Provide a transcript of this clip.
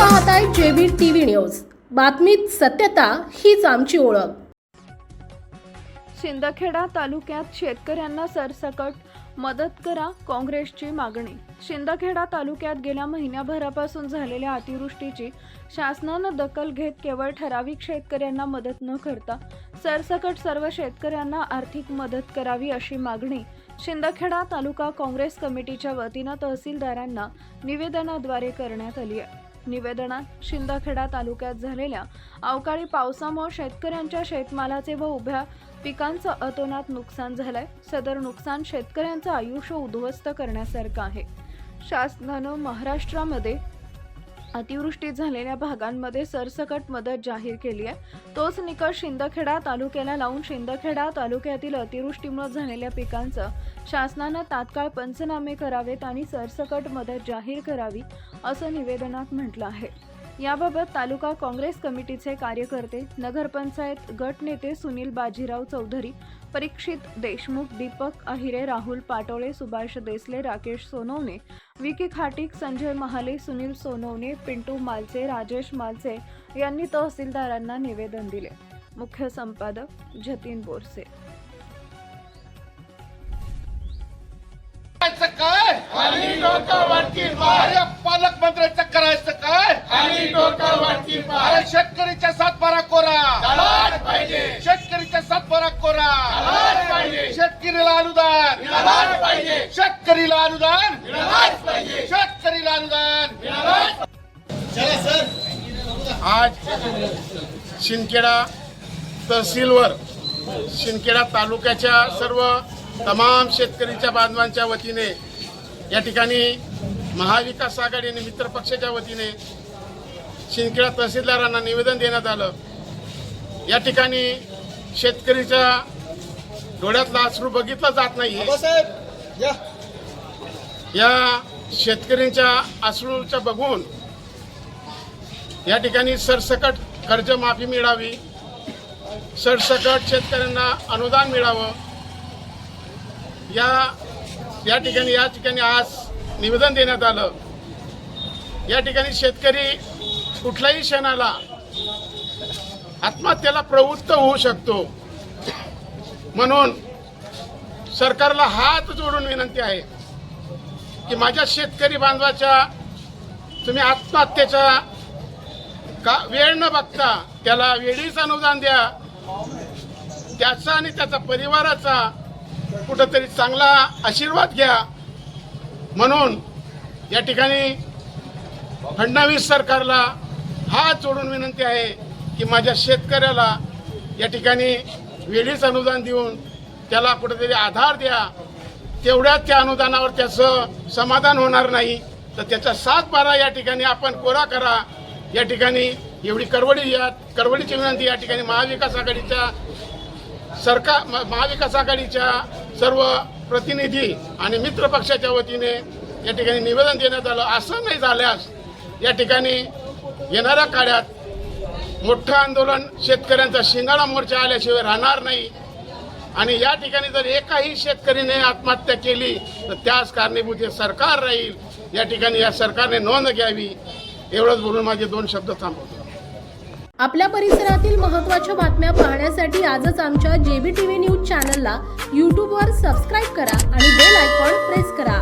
पाहताय JB TV news. बातमीत सत्यता हीच आमची ओळख. शिंदखेडा तालुक्यात शेतकऱ्यांना सरसकट मदत करा काँग्रेसची मागणी. शिंदखेडा तालुक्यात गेल्या महिन्याभरापासून झालेल्या अतिवृष्टीची शासनानं दखल घेत केवळ ठराविक शेतकऱ्यांना मदत न करता सरसकट सर्व शेतकऱ्यांना आर्थिक मदत करावी अशी मागणी शिंदखेडा तालुका काँग्रेस कमिटीच्या वतीनं तहसीलदारांना निवेदनाद्वारे करण्यात आली आहे. निवेदनात शिंदखेडा तालुक्यात झालेल्या अवकाळी पावसामुळे शेतकऱ्यांच्या शेतमालाचे व उभ्या पिकांचं अतोनात नुकसान झालंय. सदर नुकसान शेतकऱ्यांचं आयुष्य उद्ध्वस्त करण्यासारखं आहे. शासनानं महाराष्ट्रामध्ये अतिवृष्टी झालेल्या भागांमध्ये सरसकट मदत जाहीर केली आहे. तोच निकष शिंदखेडा तालुक्याला लावून शिंदखेडा तालुक्यातील अतिवृष्टीमुळे झालेल्या पिकांचं शासनानं तात्काळ पंचनामे करावेत आणि सरसकट मदत जाहीर करावी असं निवेदनात म्हटलं आहे. याबाबत तालुका काँग्रेस कमिटीचे कार्यकर्ते नगरपंचायत गटनेते सुनील बाजीराव चौधरी परीक्षित देशमुख दीपक अहिरे राहुल पाटोळे सुभाष देसले राकेश सोनवणे विकी खाटीक संजय महाले सुनील सोनवणे पिंटू मालचे राजेश मालचे यांनी तहसीलदारांना निवेदन दिले. मुख्य संपादक जतीन बोरसे. शेतकरीच्या कोरा. शेतकरीला अनुदान. शेतकरीला अनुदान. शेतकरीला अनुदान. आज शिंदखेडा तहसीलवर शिंदखेडा तालुक्याच्या सर्व तमाम शेतकरीच्या बांधवांच्या वतीने या ठिकाणी महाविकास आघाडी आणि मित्र पक्षाच्या वतीने शिंदखेडा तहसीलदारांना निवेदन देण्यात आलं. या ठिकाणी शेतकरीच्या डोळ्यातला अश्रू बघितला जात नाहीये. या. शेतकऱ्यांच्या अश्रूच्या बघून या ठिकाणी सरसकट कर्जमाफी मिळावी सरसकट शेतकऱ्यांना अनुदान मिळावं. या या ठिकाणी या ठिकाणी आज निवेदन देण्यात आलं. या ठिकाणी शेतकरी कुठल्याही क्षणाला आत्महत्येला प्रवृत्त होऊ शकतो. म्हणून सरकारला हात जोडून विनंती आहे की माझ्या शेतकरी बांधवाच्या तुम्ही आत्महत्येचा का वेळ न बघता त्याला वेळीच अनुदान द्या. त्याचा आणि त्याचा परिवाराचा कुठंतरी चांगला आशीर्वाद घ्या. म्हणून या ठिकाणी फडणवीस सरकारला हात जोडून विनंती आहे. की माझ्या शेतकऱ्याला या ठिकाणी वेळीच अनुदान देऊन त्याला कुठेतरी आधार द्या. तेवढ्याच त्या अनुदानावर त्याचं समाधान होणार नाही. तर त्याचा सात बारा या ठिकाणी आपण कोरा करा. या ठिकाणी एवढी करवडी या करवडीची विनंती या ठिकाणी महाविकास आघाडीच्या सरकार म- महाविकास आघाडीच्या सर्व प्रतिनिधी आणि मित्र पक्षाच्या वतीने या ठिकाणी निवेदन देण्यात आलं. असं नाही झाल्यास या ठिकाणी येणाऱ्या काळात मोठं आंदोलन शेतकऱ्यांचा शिंगाळा मोर्चा आल्याशिवाय राहणार नाही. आणि या ठिकाणी जर एकाही शेतकरीने आत्महत्या केली तर त्याच कारणीभूत हे सरकार राहील. या ठिकाणी या सरकारने नोंद घ्यावी. एवढंच बोलून माझे दोन शब्द थांबवतो. आपल्या परिसरातील महत्त्वाच्या बातम्या पाहण्यासाठी आजच आमच्या जेबी टीव्ही न्यूज चॅनलला यूट्यूबवर सबस्क्राईब करा आणि बेल आयकॉन प्रेस करा.